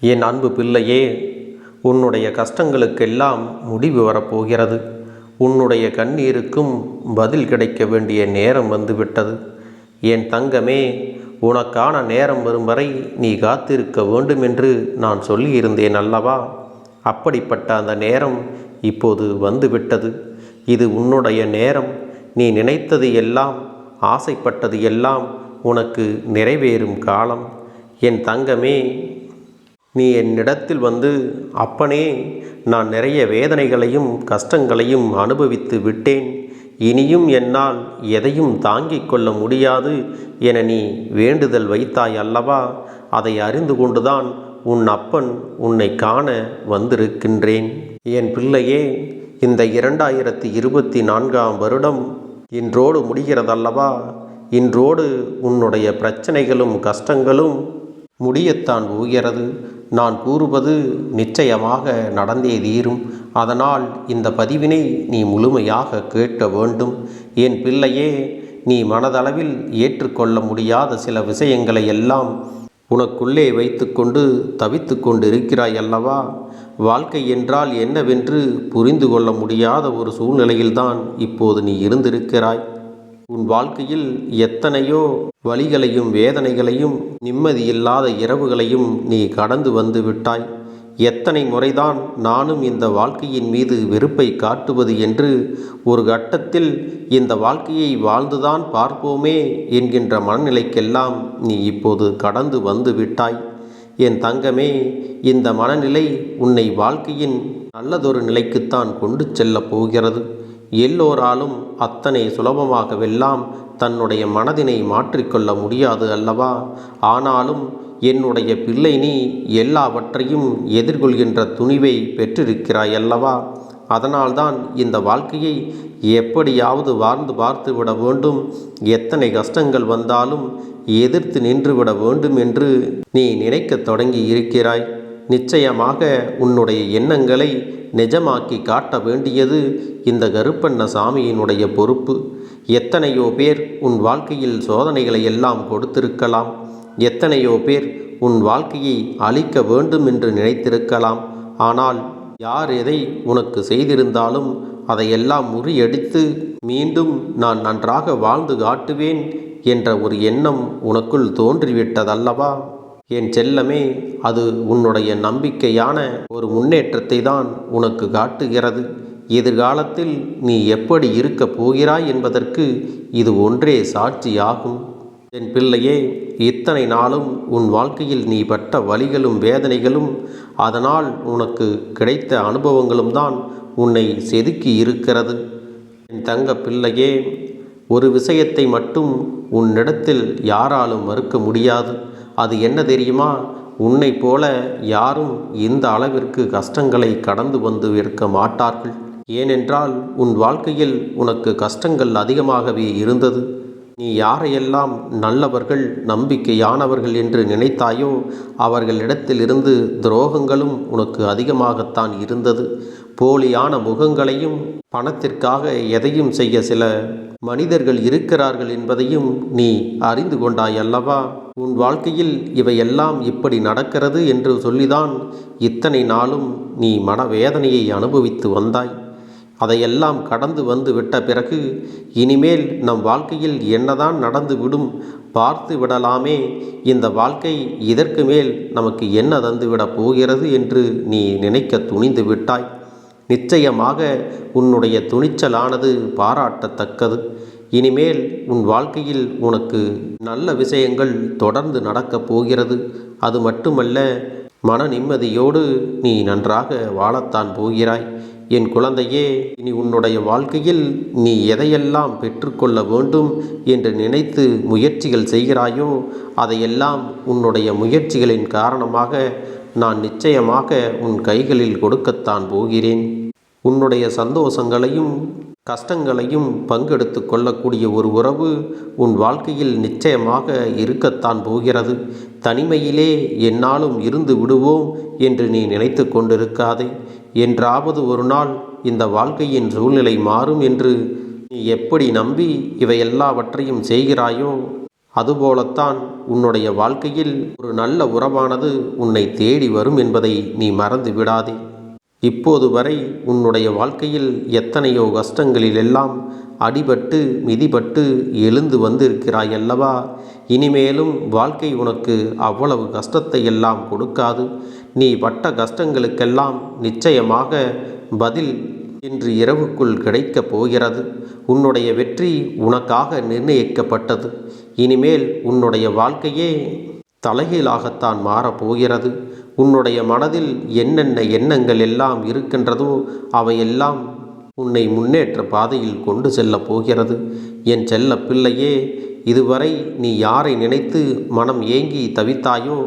என் அன்பு பிள்ளையே உன்னுடைய கஷ்டங்களுக்கெல்லாம் முடிவு வரப்போகிறது. உன்னுடைய கண்ணீருக்கும் பதில் கிடைக்க வேண்டிய நேரம் வந்துவிட்டது. என் தங்கமே உனக்கான நேரம் வரும் வரை நீ காத்திருக்க வேண்டும் என்று நான் சொல்லியிருந்தேன் அல்லவா? அப்படிப்பட்ட அந்த நேரம் இப்போது வந்துவிட்டது. இது உன்னுடைய நேரம். நீ நினைத்தது எல்லாம் ஆசைப்பட்டது எல்லாம் உனக்கு நிறைவேறும் காலம். என் தங்கமே நீ என்னிடத்தில் வந்து அப்பனே நான் நிறைய வேதனைகளையும் கஷ்டங்களையும் அனுபவித்து விட்டேன். இனியும் என்னால் எதையும் தாங்கிக் கொள்ள முடியாது என நீ வேண்டுதல் வைத்தாய் அல்லவா? அதை அறிந்து கொண்டுதான் உன் அப்பன் உன்னை காண வந்திருக்கின்றேன். என் பிள்ளையே இந்த இரண்டாயிரத்தி இருபத்தி நான்காம் வருடம் இன்றோடு முடிகிறதல்லவா? இன்றோடு உன்னுடைய பிரச்சனைகளும் கஷ்டங்களும் முடியத்தான் போகிறது. நான் கூறுவது நிச்சயமாக நடந்தே தீரும். அதனால் இந்த பதிவினை நீ முழுமையாக கேட்க வேண்டும். என் பிள்ளையே நீ மனதளவில் ஏற்றுக்கொள்ள முடியாத சில விஷயங்களை எல்லாம் உனக்குள்ளே வைத்துக்கொண்டு தவித்து கொண்டிருக்கிறாய் அல்லவா? வாழ்க்கை என்றால் என்னவென்று புரிந்து கொள்ள முடியாத ஒரு சூழ்நிலையில்தான் இப்போது நீ இருந்திருக்கிறாய். உன் வாழ்க்கையில் எத்தனையோ வழிகளையும் வேதனைகளையும் நிம்மதியில்லாத இரவுகளையும் நீ கடந்து வந்து விட்டாய். எத்தனை முறைதான் நானும் இந்த வாழ்க்கையின் மீது வெறுப்பை காட்டுவது என்று ஒரு கட்டத்தில் இந்த வாழ்க்கையை வாழ்ந்துதான் பார்ப்போமே என்கின்ற மனநிலைக்கெல்லாம் நீ இப்போது கடந்து வந்து விட்டாய். என் தங்கமே இந்த மனநிலை உன்னை வாழ்க்கையின் நல்லதொரு நிலைக்குத்தான் கொண்டு செல்லப் போகிறது. எல்லோராலும் அத்தனை சுலபமாகவெல்லாம் தன்னுடைய மனதினை மாற்றிக்கொள்ள முடியாது அல்லவா? ஆனாலும் என்னுடைய பிள்ளை நீ எல்லாவற்றையும் எதிர்கொள்கின்ற துணிவை பெற்றிருக்கிறாய் அல்லவா? அதனால்தான் இந்த வாழ்க்கையை எப்படியாவது வாழ்ந்து பார்த்து விட வேண்டும். எத்தனை கஷ்டங்கள் வந்தாலும் எதிர்த்து நின்று விட வேண்டும் என்று நீ நினைக்கத் தொடங்கி இருக்கிறாய். நிச்சயமாக உன்னுடைய எண்ணங்களை நிஜமாக்கி காட்ட வேண்டியது இந்த கருப்பண்ண சாமியினுடைய பொறுப்பு. எத்தனையோ பேர் உன் வாழ்க்கையில் சோதனைகளை எல்லாம் கொடுத்திருக்கலாம். எத்தனையோ பேர் உன் வாழ்க்கையை அழிக்க வேண்டும் என்று நினைத்திருக்கலாம். ஆனால் யார் எதை உனக்கு செய்திருந்தாலும் அதையெல்லாம் முறியடித்து மீண்டும் நான் நன்றாக வாழ்ந்து காட்டுவேன் என்ற ஒரு எண்ணம் உனக்குள் தோன்றிவிட்டதல்லவா? என் செல்லமே அது உன்னுடைய நம்பிக்கையான ஒரு முன்னேற்றத்தை தான் உனக்கு காட்டுகிறது. எதிர்காலத்தில் நீ எப்படி இருக்கப் போகிறாய் என்பதற்கு இது ஒன்றே சாட்சியாகும். என் பிள்ளையே இத்தனை நாளும் உன் வாழ்க்கையில் நீ பட்ட வலிகளும் வேதனைகளும் அதனால் உனக்கு கிடைத்த அனுபவங்களும் தான் உன்னை செதுக்கி இருக்கிறது. என் தங்க பிள்ளையே ஒரு விஷயத்தை மட்டும் உன்னிடத்தில் யாராலும் மறுக்க முடியாது. அது என்ன தெரியுமா? உன்னை போல யாரும் இந்த அளவிற்கு கஷ்டங்களை கடந்து வந்து இருக்க மாட்டார்கள். ஏனென்றால் உன் வாழ்க்கையில் உனக்கு கஷ்டங்கள் அதிகமாகவே இருந்தது. நீ யாரையெல்லாம் நல்லவர்கள் நம்பிக்கையானவர்கள் என்று நினைத்தாயோ அவர்களிடத்திலிருந்து துரோகங்களும் உனக்கு அதிகமாகத்தான் இருந்தது. போலியான முகங்களையும் பணத்திற்காக எதையும் செய்ய சில மனிதர்கள் இருக்கிறார்கள் என்பதையும் நீ அறிந்து கொண்டாய் அல்லவா உன் வாழ்க்கையில் இவையெல்லாம் இப்படி நடக்கிறது என்று சொல்லிதான் இத்தனை நாளும் நீ மனவேதனையை அனுபவித்து வந்தாய். அதையெல்லாம் கடந்து வந்து விட்ட பிறகு இனிமேல் நம் வாழ்க்கையில் என்னதான் நடந்து விடும் பார்த்து விடலாமே. இந்த வாழ்க்கை இதற்கு மேல் நமக்கு என்ன தந்துவிடப் போகிறது என்று நீ நினைக்க துணிந்து விட்டாய். நிச்சயமாக உன்னுடைய துணிச்சலானது பாராட்டத்தக்கது. இனிமேல் உன் வாழ்க்கையில் உனக்கு நல்ல விஷயங்கள் தொடர்ந்து நடக்கப் போகிறது. அது மட்டுமல்ல மன நிம்மதியோடு நீ நன்றாக வாழத்தான் போகிறாய். என் குழந்தையே இனி உன்னுடைய வாழ்க்கையில் நீ எதையெல்லாம் பெற்றுக்கொள்ள வேண்டும் என்று நினைத்து முயற்சிகள் செய்கிறாயோ அதையெல்லாம் உன்னுடைய முயற்சிகளின் காரணமாக நான் நிச்சயமாக உன் கைகளில் கொடுக்கத்தான் போகிறேன். உன்னுடைய சந்தோஷங்களையும் கஷ்டங்களையும் பங்கெடுத்து கொள்ளக்கூடிய ஒரு உறவு உன் வாழ்க்கையில் நிச்சயமாக இருக்கத்தான் போகிறது. தனிமையிலே என்னாலும் இருந்து விடுவோம் என்று நீ நினைத்து கொண்டிருக்காதே. என்றாவது ஒரு நாள் இந்த வாழ்க்கையின் சூழ்நிலை மாறும் என்று நீ எப்படி நம்பி இவை எல்லாவற்றையும் செய்கிறாயோ அதுபோலத்தான் உன்னுடைய வாழ்க்கையில் ஒரு நல்ல உறவானது உன்னை தேடி வரும் என்பதை நீ மறந்து விடாதே. இப்போது வரை உன்னுடைய வாழ்க்கையில் எத்தனையோ கஷ்டங்களிலெல்லாம் அடிபட்டு மிதிபட்டு எழுந்து வந்திருக்கிறாய் அல்லவா? இனிமேலும் வாழ்க்கை உனக்கு அவ்வளவு கஷ்டத்தை எல்லாம் கொடுக்காது. நீ பட்ட கஷ்டங்களுக்கெல்லாம் நிச்சயமாக பதில் இன்று இரவுக்குள் கிடைக்கப் போகிறது. உன்னுடைய வெற்றி உனக்காக நிர்ணயிக்கப்பட்டது. இனிமேல் உன்னுடைய வாழ்க்கையே தலைகீழாகத்தான் மாறப்போகிறது. உன்னுடைய மனதில் என்னென்ன எண்ணங்கள் எல்லாம் இருக்கின்றதோ அவையெல்லாம் உன்னை முன்னேற்ற பாதையில் கொண்டு செல்லப் போகிறது. என் செல்ல பிள்ளையே இதுவரை நீ யாரை நினைத்து மனம் ஏங்கி தவித்தாயோ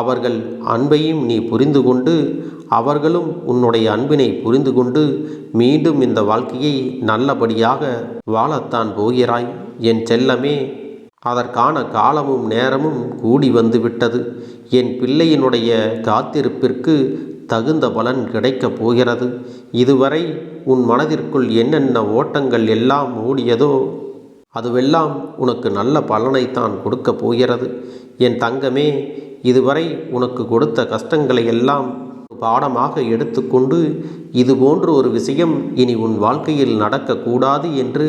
அவர்கள் அன்பையும் நீ புரிந்து கொண்டு அவர்களும் உன்னுடைய அன்பினை புரிந்து கொண்டு மீண்டும் இந்த வாழ்க்கையை நல்லபடியாக வாழத்தான் போகிறாய். என் செல்லமே அதற்கான காலமும் நேரமும் கூடி வந்து விட்டது என் பிள்ளையினுடைய காத்திருப்பிற்கு தகுந்த பலன் கிடைக்கப் போகிறது. இதுவரை உன் மனதிற்குள் என்னென்ன ஓட்டங்கள் எல்லாம் ஓடியதோ அதுவெல்லாம் உனக்கு நல்ல பலனைத்தான் கொடுக்கப் போகிறது. என் தங்கமே இதுவரை உனக்கு கொடுத்த கஷ்டங்களை எல்லாம் பாடமாக எடுத்துக்கொண்டு இது போன்ற ஒரு விஷயம் இனி உன் வாழ்க்கையில் நடக்கக்கூடாது என்று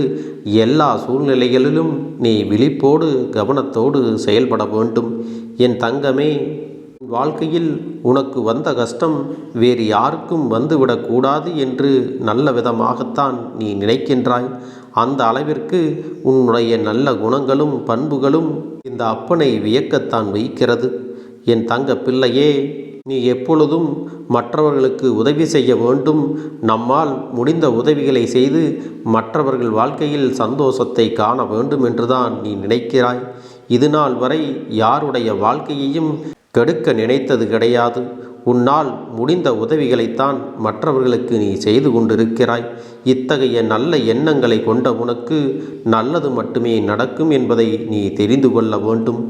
எல்லா சூழ்நிலைகளிலும் நீ விழிப்போடு கவனத்தோடு செயல்பட வேண்டும். என் தங்கமே உன் வாழ்க்கையில் உனக்கு வந்த கஷ்டம் வேறு யாருக்கும் வந்துவிடக்கூடாது என்று நல்ல விதமாகத்தான் நீ நினைக்கின்றாய். அந்த அளவிற்கு உன்னுடைய நல்ல குணங்களும் பண்புகளும் இந்த அப்பனை வியக்கத்தான் வைக்கிறது. என் தங்க பிள்ளையே நீ எப்பொழுதும் மற்றவர்களுக்கு உதவி செய்ய வேண்டும். நம்மால் முடிந்த உதவிகளை செய்து மற்றவர்கள் வாழ்க்கையில் சந்தோஷத்தை காண வேண்டும் என்றுதான் நீ நினைக்கிறாய். இது நாள் வரை யாருடைய வாழ்க்கையையும் கெடுக்க நினைத்தது கிடையாது. உன்னால் முடிந்த உதவிகளைத்தான் மற்றவர்களுக்கு நீ செய்து கொண்டிருக்கிறாய். இத்தகைய நல்ல எண்ணங்களை கொண்ட உனக்கு நல்லது மட்டுமே நடக்கும் என்பதை நீ தெரிந்து கொள்ள வேண்டும்.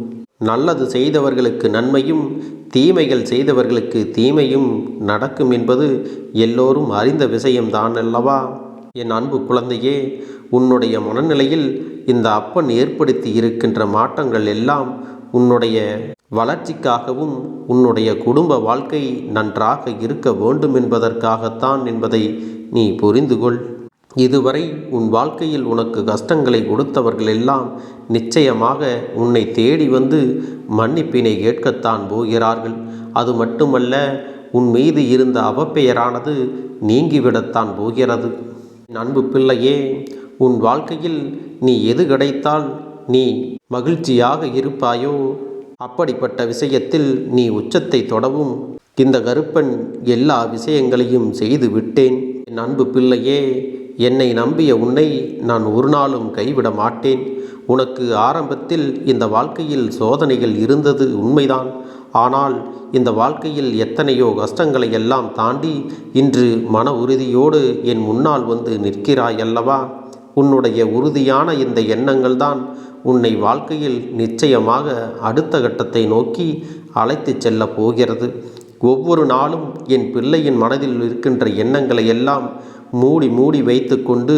நல்லது செய்தவர்களுக்கு நன்மையும் தீமைகள் செய்தவர்களுக்கு தீமையும் நடக்கும் என்பது எல்லோரும் அறிந்த விஷயம்தான் அல்லவா என் அன்பு குழந்தையே உன்னுடைய மனநிலையில் இந்த அப்பன் ஏற்படுத்தி இருக்கின்ற மாற்றங்கள் எல்லாம் உன்னுடைய வளர்ச்சிக்காகவும் உன்னுடைய குடும்ப வாழ்க்கை நன்றாக இருக்க வேண்டும் என்பதற்காகத்தான் என்பதை நீ புரிந்து கொள் இதுவரை உன் வாழ்க்கையில் உனக்கு கஷ்டங்களை கொடுத்தவர்கள் எல்லாம் நிச்சயமாக உன்னை தேடி வந்து மன்னிப்பினை கேட்கத்தான் போகிறார்கள். அது மட்டுமல்ல உன் மீது இருந்த அவப்பெயரானது நீங்கிவிடத்தான் போகிறது. அன்பு பிள்ளையே உன் வாழ்க்கையில் நீ எது கிடைத்தால் நீ மகிழ்ச்சியாக இருப்பாயோ அப்படிப்பட்ட விஷயத்தில் நீ உச்சத்தை தொடவும். இந்த கருப்பன் எல்லா விஷயங்களையும் செய்து விட்டேன். என் அன்பு பிள்ளையே என்னை நம்பிய உன்னை நான் ஒரு நாளும் கைவிட மாட்டேன். உனக்கு ஆரம்பத்தில் இந்த வாழ்க்கையில் சோதனைகள் இருந்தது உண்மைதான். ஆனால் இந்த வாழ்க்கையில் எத்தனையோ கஷ்டங்களை எல்லாம் தாண்டி இன்று மன உறுதியோடு என் முன்னால் வந்து நிற்கிறாய் அல்லவா உன்னுடைய உறுதியான இந்த எண்ணங்கள் தான் உன்னை வாழ்க்கையில் நிச்சயமாக அடுத்த கட்டத்தை நோக்கி அழைத்துச் செல்லப் போகிறது. ஒவ்வொரு நாளும் என் பிள்ளையின் மனதில் இருக்கின்ற எண்ணங்களை எல்லாம் மூடி மூடி வைத்துக்கொண்டு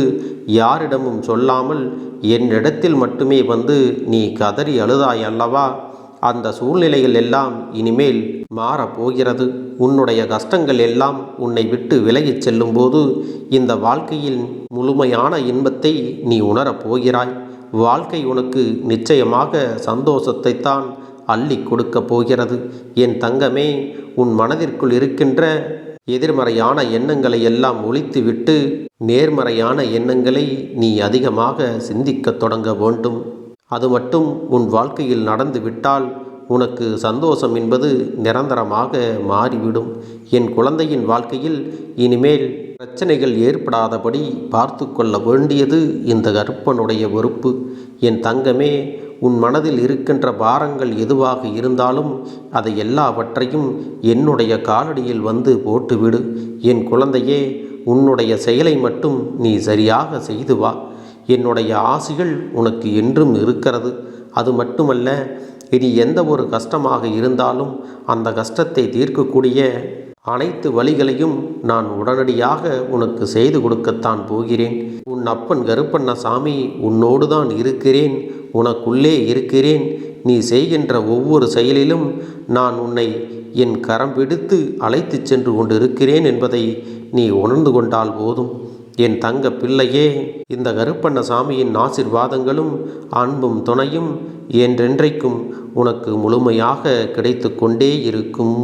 யாரிடமும் சொல்லாமல் என்னிடத்தில் மட்டுமே வந்து நீ கதறி அழுதாய் அல்லவா? அந்த சூழ்நிலைகள் எல்லாம் இனிமேல் மாறப்போகிறது. உன்னுடைய கஷ்டங்கள் எல்லாம் உன்னை விட்டு விலகிச் செல்லும்போது இந்த வாழ்க்கையில் முழுமையான இன்பத்தை நீ உணரப் போகிறாய். வாழ்க்கை உனக்கு நிச்சயமாக சந்தோஷத்தை தான் அள்ளி கொடுக்கப் போகிறது. என் தங்கமே உன் மனதிற்குள் இருக்கின்ற எதிர்மறையான எண்ணங்களை எல்லாம் ஒழித்துவிட்டு நேர்மறையான எண்ணங்களை நீ அதிகமாக சிந்திக்கத் தொடங்க வேண்டும். அது மட்டும் உன் வாழ்க்கையில் நடந்துவிட்டால் உனக்கு சந்தோஷம் என்பது நிரந்தரமாக மாறிவிடும். என் குழந்தையின் வாழ்க்கையில் இனிமேல் பிரச்சனைகள் ஏற்படாதபடி பார்த்து கொள்ள வேண்டியது இந்த கருப்பனுடைய பொறுப்பு. என் தங்கமே உன் மனதில் இருக்கின்ற பாரங்கள் எதுவாக இருந்தாலும் அதை எல்லாவற்றையும் என்னுடைய காலடியில் வந்து போட்டுவிடு. என் குழந்தையே உன்னுடைய செயலை மட்டும் நீ சரியாக செய்து வா. என்னுடைய ஆசைகள் உனக்கு என்றும் இருக்கிறது. அது மட்டுமல்ல இனி எந்த ஒரு கஷ்டமாக இருந்தாலும் அந்த கஷ்டத்தை தீர்க்கக்கூடிய அனைத்து வழிகளையும் நான் உடனடியாக உனக்கு செய்து கொடுக்கத்தான் போகிறேன். உன் அப்பன் கருப்பண்ண சாமி உன்னோடு தான் இருக்கிறேன். உனக்குள்ளே இருக்கிறேன். நீ செய்கின்ற ஒவ்வொரு செயலிலும் நான் உன்னை என் கரம் பிடித்து அழைத்துச் சென்று கொண்டிருக்கிறேன் என்பதை நீ உணர்ந்து கொண்டால் போதும். என் தங்க பிள்ளையே இந்த கருப்பண்ண சாமியின் ஆசிர்வாதங்களும் அன்பும் துணையும் என்றென்றைக்கும் உனக்கு முழுமையாக கிடைத்து கொண்டே இருக்கும்.